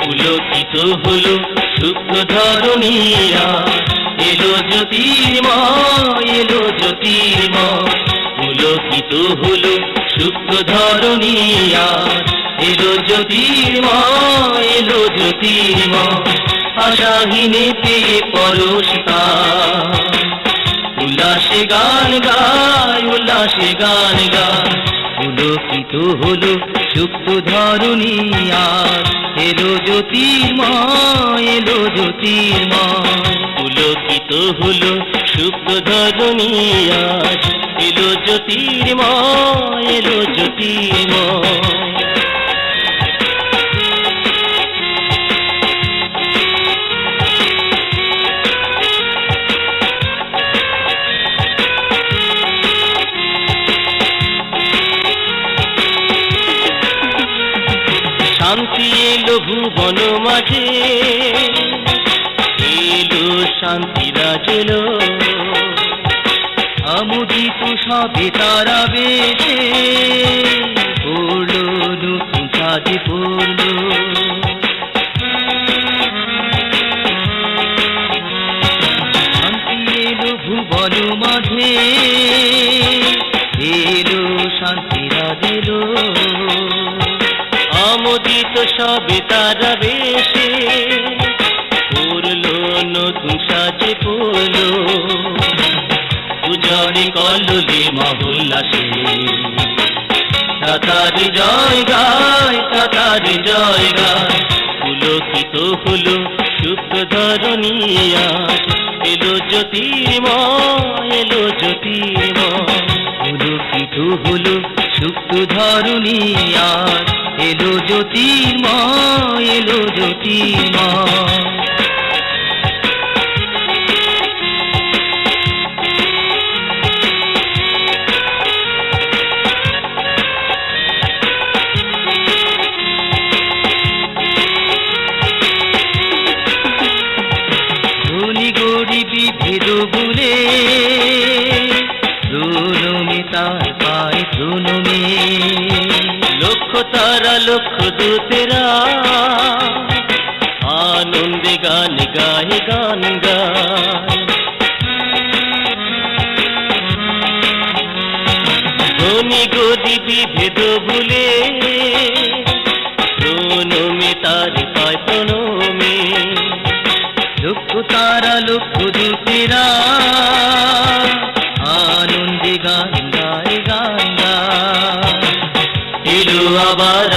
পুলকিত হলো শুক্র ধরণীরা। এলো জ্যোতির্ময় এলো জ্যোতির্ময় পুলকিত হলো শুক্র ধরণীরা। এলো জ্যোতির্ময় এলো জ্যোতির্ময় আশাহীনে পেয়ে পরশিতা। উল্লাসে গান গায়, উল্লাসে গান গায়। পুলকিত হলো সুপ্ত আজ। এলো জ্যোতির্ময় এলো জ্যোতির্ময় পুলকিত হলো সুপ্ত ধরণী আজ এলো জ্যোতির্ময় এলো জ্যোতির্ময় এলো ভুবন মাঝে। এলো শান্তি রাজেলো আমোদিত সবে তারা বেশে পড়ল নতুন সাজে পড়ল। শান্তি এলো ভুবন মাঝে। এলো শান্তি রাজেলো আমোদিত সবে তারা বেশে। পড়ল নতুন সাজে পড়ল পূজনে কল্লে মহুল্লাসে তাতারি জয় গায়, তাতারি জয় গায়। পুলকিত হলো শুক্র ধরণীয়া এলো জ্যোতির্ময় এলো জ্যোতির্ময়। পুলকিত হলো শুক্র ধরণীয়া এলো জ্যোতির্ময় এলো জ্যোতির্ময় ধনী গরিবি ভেদ বলে প্রণমে তার পায় প্রণমে তারা লক্ষ দূতেরা। আনন্দে গান গায় গান গায়। ধনী গরিবি ভেদ বলে প্রণমে তার পায় প্রণমে। লক্ষ তারা, লক্ষ দূতেরা। আনন্দে গান গায় গান গায়। এলো আবার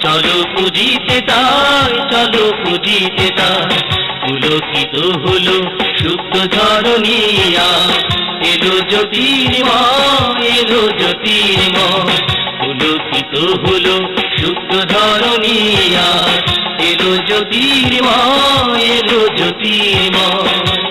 চলো পুজিতে তাই, চলো পুজিতে তাই। পুলকিত হলো শুক্র ধরণীয়া এলো জ্যোতির্ময় এলো জ্যোতির্ময় পুলকিত হলো শুক্র ধরণীয়া এলো জ্যোতির্ময় এলো জ্যোতির্ময়